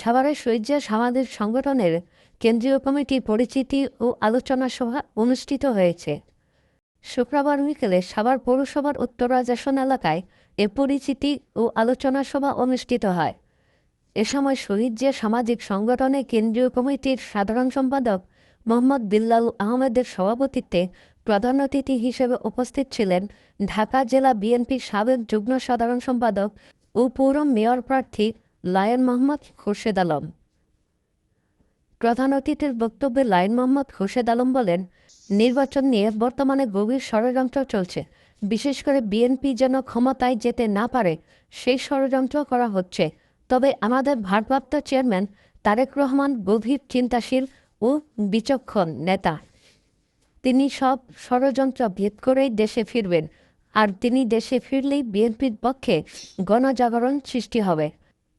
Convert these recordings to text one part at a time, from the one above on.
সাভারের শহীদ সামাজিক সংগঠনের কেন্দ্রীয় কমিটির পরিচিতি ও আলোচনা সভা অনুষ্ঠিত হয়েছে। শুক্রবার বিকেলে সাভার পৌরসভার উত্তরা উত্তরাজাসন এলাকায় এ পরিচিতি ও আলোচনা সভা অনুষ্ঠিত হয়। এ সময় শহীদ জিয়া সামাজিক সংগঠনের কেন্দ্রীয় কমিটির সাধারণ সম্পাদক মোহাম্মদ বিল্লাল আহমেদের সভাপতিত্বে প্রধান অতিথি হিসেবে উপস্থিত ছিলেন ঢাকা জেলা বিএনপির সাবেক যুগ্ম সাধারণ সম্পাদক ও পৌর মেয়র প্রার্থী লায়ন মোহাম্মদ খুরশেদ আলম। প্রধান অতিথির বক্তব্যে লায়ন মোহাম্মদ খুরশেদ আলম বলেন, নির্বাচন নিয়ে বর্তমানে গভীর ষড়যন্ত্র চলছে। বিশেষ করে বিএনপি যেন ক্ষমতায় যেতে না পারে, সেই ষড়যন্ত্র করা হচ্ছে। তবে আমাদের ভারপ্রাপ্ত চেয়ারম্যান তারেক রহমান গভীর চিন্তাশীল ও বিচক্ষণ নেতা। তিনি সব ষড়যন্ত্র ভেদ করেই দেশে ফিরবেন, আর তিনি দেশে ফিরলেই বিএনপির পক্ষে গণজাগরণ সৃষ্টি হবে।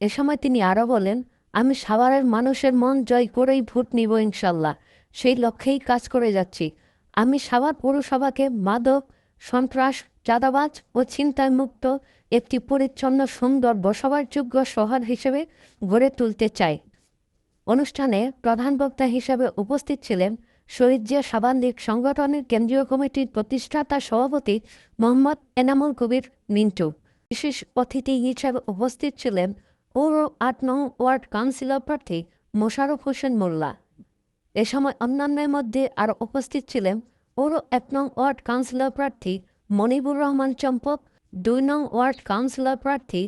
এ সময় তিনি আরও বলেন, আমি সাভারের মানুষের মন জয় করেই ভোট নিব ইনশাল্লাহ। সেই লক্ষ্যেই কাজ করে যাচ্ছি। আমি সাভার পৌরসভাকে মাদক, সন্ত্রাস, চাঁদাবাজ ও ছিনতাই মুক্ত একটি পরিচ্ছন্ন সুন্দর বসবাস যোগ্য শহর হিসেবে গড়ে তুলতে চাই। অনুষ্ঠানে প্রধান বক্তা হিসেবে উপস্থিত ছিলেন শহীদ জিয়া সাবান লীগ সংগঠনের কেন্দ্রীয় কমিটির প্রতিষ্ঠাতা সভাপতি মোহাম্মদ এনামুল কবির মিন্টু। বিশেষ অতিথি হিসেবে উপস্থিত ছিলেন পৌর আট নং ওয়ার্ড কাউন্সিলর প্রার্থী মোশারফ হোসেন মোল্লা। এ সময় অন্যান্যের মধ্যে আরও উপস্থিত ছিলেন পৌর এক নং ওয়ার্ড কাউন্সিলর প্রার্থী মনিবুর রহমান চম্পক, দুই নং ওয়ার্ড কাউন্সিলর প্রার্থী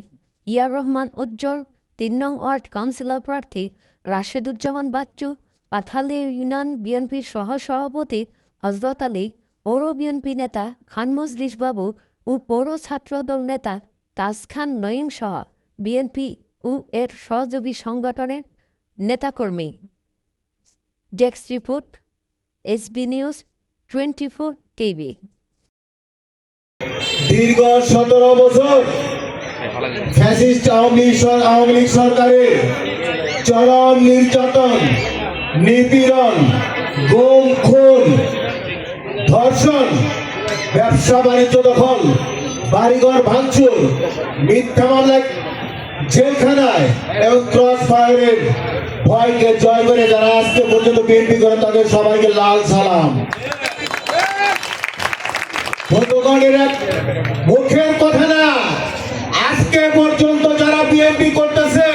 ইয়ার রহমান উজ্জ্বল, তিন নং ওয়ার্ড কাউন্সিলর প্রার্থী রাশেদুজ্জামান বাচ্চু, পাথালি ইউনিয়ন বিএনপির সহসভাপতি হজরত আলী পৌর বিএনপি নেতা খান মজলিস বাবু ও পৌর ছাত্রদল নেতা তাজ খান নঈম সহ বিএনপি ও এর সহযোগী সংগঠনের নেতাকর্মী। ডেক্স report, SB news twenty four TV. দীর্ঘ সতেরো বছর ফ্যাসিস্ট আওয়ামী আওয়ামী লীগ সরকারের চরম নির্যাতন, নিপীড়ন, গুম খুন, ধর্ষণ, ব্যবসা বাণিজ্য দখল, বাড়িঘর ভাঙচুর, মিথ্যা মামলায় জেলখানায় এবং ক্রস ফায়ারের ভয়কে জয় করে যারা আজকে পর্যন্ত বিএনপি করে তাদের সবাইকে লাল সালাম। বন্ধুগণের, মুখের কথা না, আজকে পর্যন্ত যারা বিএনপি করতেছে,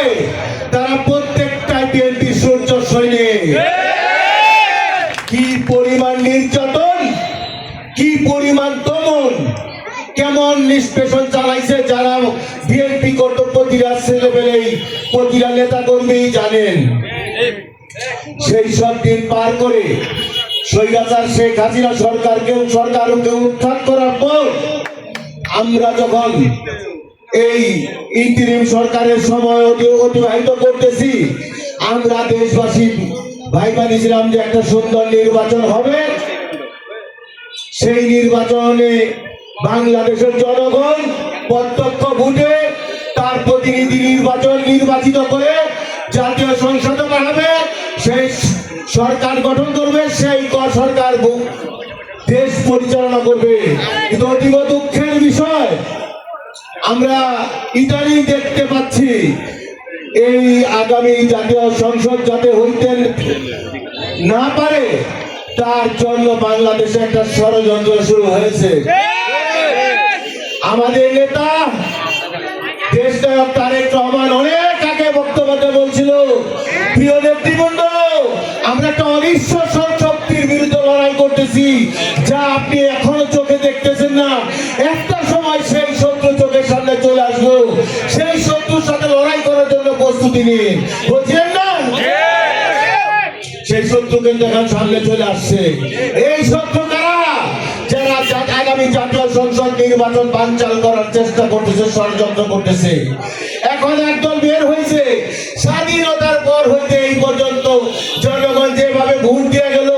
তারা প্রত্যেকটাই বিএনপি সূর্য সৈনিক। কি পরিমাণ নির্যাতন, কি পরিমাণ দমন কেমন নিষ্পেষণ চালাইছে যারা বিএনপি করত প্রতিটা ছেলেবেলেই প্রতিটা নেতা কর্মী জানেন। সেই সব দিন পার করে স্বৈরাচার শেখ হাসিনা সরকারকে সরকারকে উত্থান করার পর আমরা যখন এই ইন্টিরিম সরকারের সময় অতি- অতিবাহিত করতেছি, আমরা দেশবাসী ভাই বানিয়েছিলাম যে একটা সুন্দর নির্বাচন হবে। সেই নির্বাচনে বাংলাদেশের জনগণ প্রত্যক্ষ ভোটে তার প্রতিনিধি নির্বাচন নির্বাচিত করে জাতীয় সংসদে পাঠাবে, সেই সরকার গঠন করবে, সেই সরকার দেশ পরিচালনা করবে। কিন্তু অতীব দুঃখের বিষয়, আমরা ইদানিং দেখতে পাচ্ছি, এই আগামী জাতীয় সংসদ যাতে হইতে না পারে, তার জন্য বাংলাদেশে একটা ষড়যন্ত্র শুরু হয়েছে। আমাদের নেতা তারেক রহমান অনেক আগে বক্তব্যতে বলছিল। প্রিয় নেতৃবৃন্দ আমরা একটা শক্তির বিরুদ্ধে লড়াই করতেছি যা আপনি এখনও চোখে দেখতেছেন না। একটা সময় সেই শত্রু চোখের সামনে চলে আসলো। সেই শত্রুর সাথে লড়াই করার জন্য প্রস্তুতি নিন না? সেই শত্রু কিন্তু এখন সামনে চলে আসছে। এই শত্রু কারা যারা জা- আগামী জাতীয় সংসদ নির্বাচন বানচাল করার চেষ্টা করতেছে, ষড়যন্ত্র করতেছে। এখন একদল বের হয়েছে। স্বাধীনতার পর হইতে এই পর্যন্ত জনগণ যেভাবে ভোট দিয়ে গেল,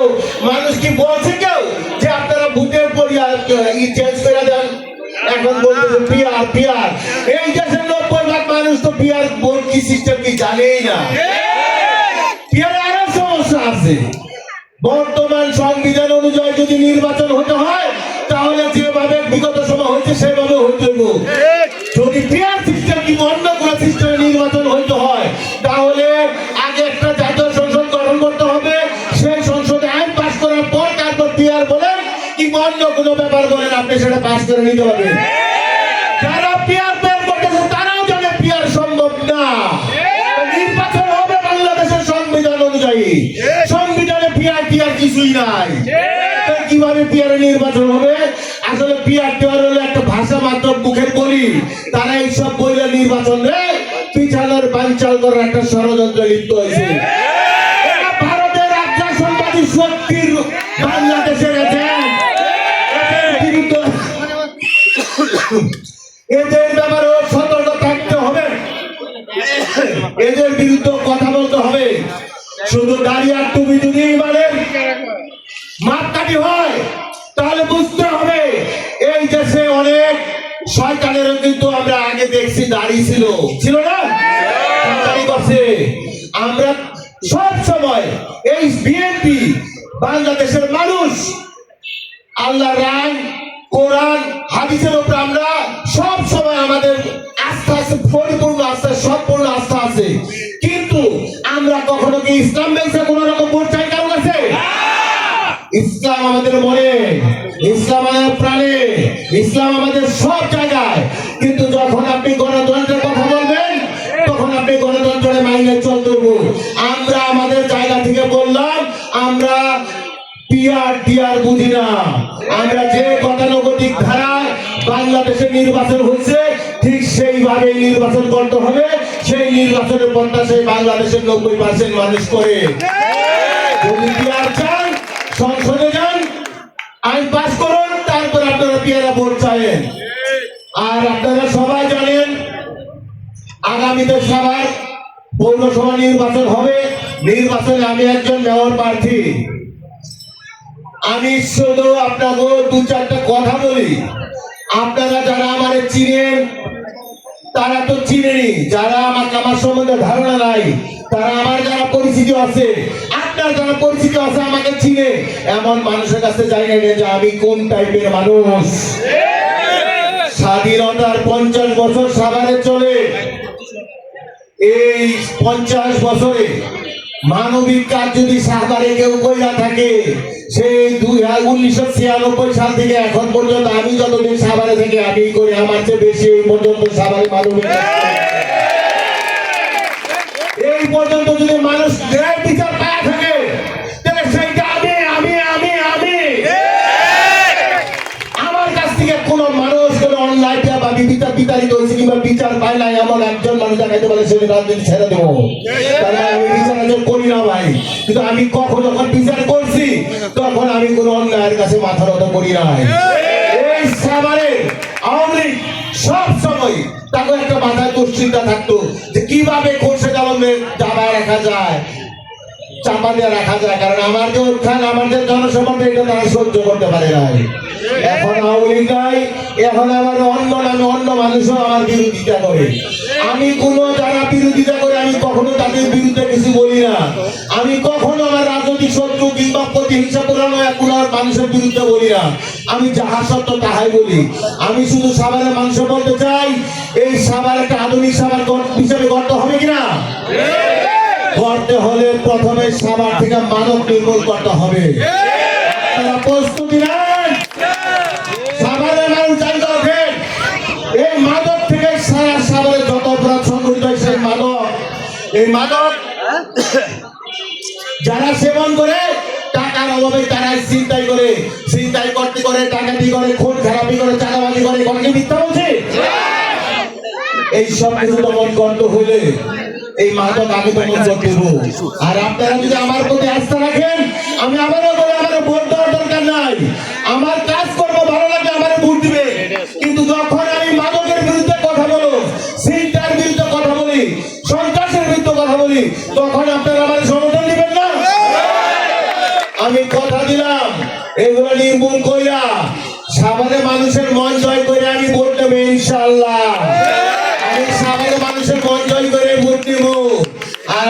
মানুষ কি বলছে কেউ যে আপনারা ভোটের পর চেঞ্জ করে দেন? এখন বলতেছে পিয়ার পিয়ার এই দেশের নব্বই ভাগ মানুষ তো পিয়ার ভোট কি সিস্টেম কি জানেই না। আপনি সেটা পাস করে নিতে পারবেন যারা পিয়ার প্রেম করতেছে তারাও জানে পিয়ার সম্ভব না। নির্বাচন হবে বাংলাদেশের সংবিধান অনুযায়ী। সংবিধানে পিয়ার টিয়ার কিছুই নাই। কীভাবে পিয়ারে নির্বাচন হবে? আসলে পিয়ার টিয়ার হলো একটা ভাষা মাত্র মুখের বলি। তারা এইসব বইলে নির্বাচন রে পিছানোর বাঞ্চাল করার একটা ষড়যন্ত্র লিপ্ত হয়েছে। বিরুদ্ধে কথা বলতে হবে। শুধু দাড়ি আর টুপি যদি মানে মাপকাঠি হয়, তাহলে বুঝতে হবে। এই দেশে অনেক শয়তানেরও কিন্তু আমরা আগে দেখছি দাড়ি ছিল। ছিল না? করছে। আমরা সব সময় এই বিএনপি বাংলাদেশের মানুষ আল্লাহ রায়, কোরআন, হাদিসের উপর আমরা সব সময় আমাদের আস্থা পরিপূর্ণ আস্থা সম্পূর্ণ ইসলাম বেঁচে কোন রকম কারও কাছে? ইসলাম আমাদের মনে, ইসলাম আমাদের প্রাণে, ইসলাম আমাদের সব জায়গায়। কিন্তু যখন আপনি গণতন্ত্রের কথা বলবেন, তখন আপনি গণতন্ত্রের মাইনে। আমরা আমাদের জায়গা থেকে বললাম, আমরা পিয়ার টিয়ার বুঝি না। আমরা যে গতানুগতিক ধারায় বাংলাদেশে নির্বাচন হচ্ছে ঠিক সেইভাবে নির্বাচন করতে হবে। সেই নির্বাচনের প্রত্যাশায় বাংলাদেশের নব্বই পার্সেন্ট মানুষ করে। যদি সংসদে যান, আইন পাস করুন, তারপর আপনারা পিয়ারা ভোট চাইেন আর আপনারা সবাই জানেন, আগামীতে সবার পৌরসভা নির্বাচন হবে। নির্বাচনে আমি একজন মেয়র প্রার্থী। আমি শুধু আপনাকে দু চারটা কথা বলি। আপনারা যারা আমার চিনেন তারা তো চিনেনি, যারা আমাকে আমার সম্বন্ধে ধারণা নাই, তারা আমার যারা পরিচিত আছে, আপনার যারা পরিচিত আছে আমাকে চিনে। এমন মানুষের কাছে যাই না যে আমি কোন টাইপের মানুষ? স্বাধীনতার পঞ্চাশ বছর সাগারে চলে। এই পঞ্চাশ বছরে মানবিক কাজ যদি সাহবারে কেউ কইরা থাকে, সেই দুই উনিশশো ছিয়ানব্বই সাল থেকে এখন পর্যন্ত আমি যতদিন সাভারে থেকে আমি করে, আমার চেয়ে বেশি এই পর্যন্ত সাভারে মানবিক এই পর্যন্ত যদি মানুষ বিচার পায় থাকে বিচার বিতাড়িত হয়েছে কিংবা বিচার পায় নাই এমন একজন মানুষ দেখাইতে পারে সে রাজনীতি ছেড়ে দেবো। মানে আমি বিচার করি না ভাই। কিন্তু আমি কখন যখন বিচার করছি তখন আমি কোন অন্যায়ের কাছে মাথা নত করি নাই। এই সাবারে আওয়ামী লীগ সব সময় তাকে একটা মাথায় দুশ্চিন্তা থাকতো যে কীভাবে খোরশেদ আলমের দাবায় রাখা যায়। চাপা দিয়ে রাখা যায়, কারণ আমার যে উত্থান জনসমর্থন, এটা তারা সহ্য করতে পারে নাই। এখন নাই, এখন আমার অন্য নামে অন্য মানুষও আমার বিরোধিতা করে। আমি কোন যারা বিরোধিতা করে, আমি কখনো তাদের বিরুদ্ধে কিছু বলি না। আমি কখনো আমার রাজনৈতিক শত্রু কিংবা প্রতিহিংসা পুরানো এক মানুষের বিরুদ্ধে বলি না। আমি যাহা সত্য তাহাই বলি। আমি শুধু সাভারের মানুষ বলতে চাই, এই সাভার একটা আধুনিক গড়- হিসেবে গড়তে হবে কিনা? করতে হলে প্রথমে সাবার থেকে মানব নির্মূল করতে হবে। প্রস্তুতি নেন। সাভারের মানুষ জানতে ওঠেন এই মাদক থেকে সারা সাভারে যত অপরাধ সংঘটিত হয় সেই মাদক এই মাদক যারা সেবন করে টাকার অভাবে তারা চিন্তাই করে চিন্তাই করতে করে টাকাটি করে খুন খারাপি করে চাঁদাবাজি করে কোনো কি মিথ্যা বলছে? এই সব কিছু দমন করতে হলে এই মাদক আমি দমন করতে হবে। আর আপনারা যদি আমার প্রতি আস্থা রাখেন, আমি আবারও বলে আমার ভোট দেওয়ার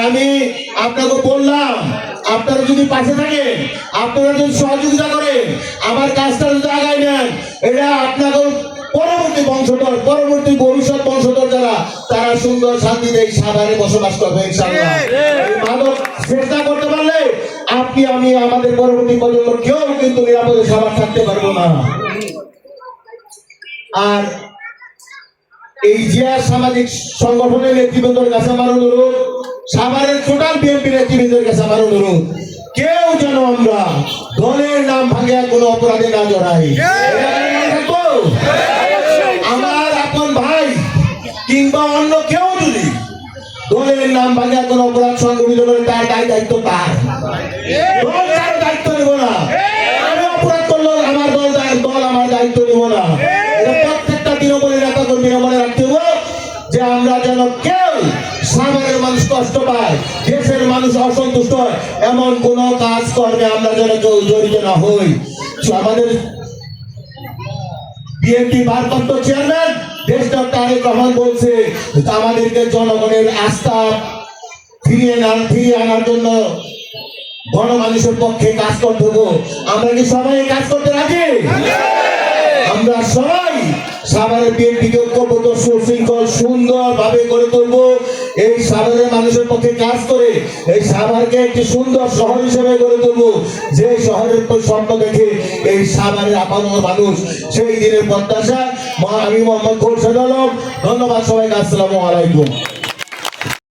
আমি আপনাকে বললাম, আপনারা যদি পাশে থাকেন, আপনারা যদি সহযোগিতা করেন, আমার কাজটা যদি আগায় নেন এটা আপনাকে পরবর্তী বংশধর, পরবর্তী ভবিষ্যৎ বংশধর যারা, তারা সুন্দর শান্তিতে এই বসবাস করবে এই চেষ্টা করতে পারলে আপনি, আমি, আমাদের পরবর্তী প্রজন্ম কেউ কিন্তু নিরাপদে সাভার থাকতে পারব না। আর এই জিয়া সামাজিক সংগঠনের নেতৃবৃন্দের কাছে আমার অনুরোধ সাভারের টোটাল বিএনপি নেতৃবৃন্দের কাছে আমার অনুরোধ। কেউ যেন আমরা দলের নাম ভাঙে কোনো অপরাধে না জড়াই? আমার আপন ভাই কিংবা অন্য কেউ যদি দলের নাম ভাঙে কোনো অপরাধ সংগঠিত করে তার দায় দায়িত্ব তার দল তার দায়িত্ব নেব না? আমি অপরাধ করল আমার দল দল আমার দায়িত্ব নেব না। প্রত্যেকটা তৃণমূলের নেতা কর্মীরা মনে মানুষ কষ্ট পায়, দেশের মানুষ অসন্তুষ্ট হয়, এমন কোন কাজ কর্মে আমরা যেন জড়িত না হই। আমাদের বিএনপি ভারপ্রাপ্ত চেয়ারম্যান দেশ তারেক রহমান বলছে, আমাদেরকে জনগণের আস্থা ফিরিয়ে আনার ফিরিয়ে আনার জন্য গণমানুষের পক্ষে কাজ করতে হব। আমরা কি সবাই কাজ করতে রাজি? আমরা সবাই সাভারের বিএনপিকে ঐক্যবদ্ধ, সুশৃঙ্খল সুন্দর ভাবে গড়ে তুলবো। এই সাভারের মানুষের পক্ষে কাজ করে এই সাভারকে একটি সুন্দর শহর হিসেবে গড়ে তুলবো। যে শহরের তো স্বপ্ন দেখে এই সাভারের আপামর মানুষ সেই দিনের প্রত্যাশা। আমি মোহাম্মদ খোরশেদ আলম। ধন্যবাদ সবাইকে। আসসালামু আলাইকুম।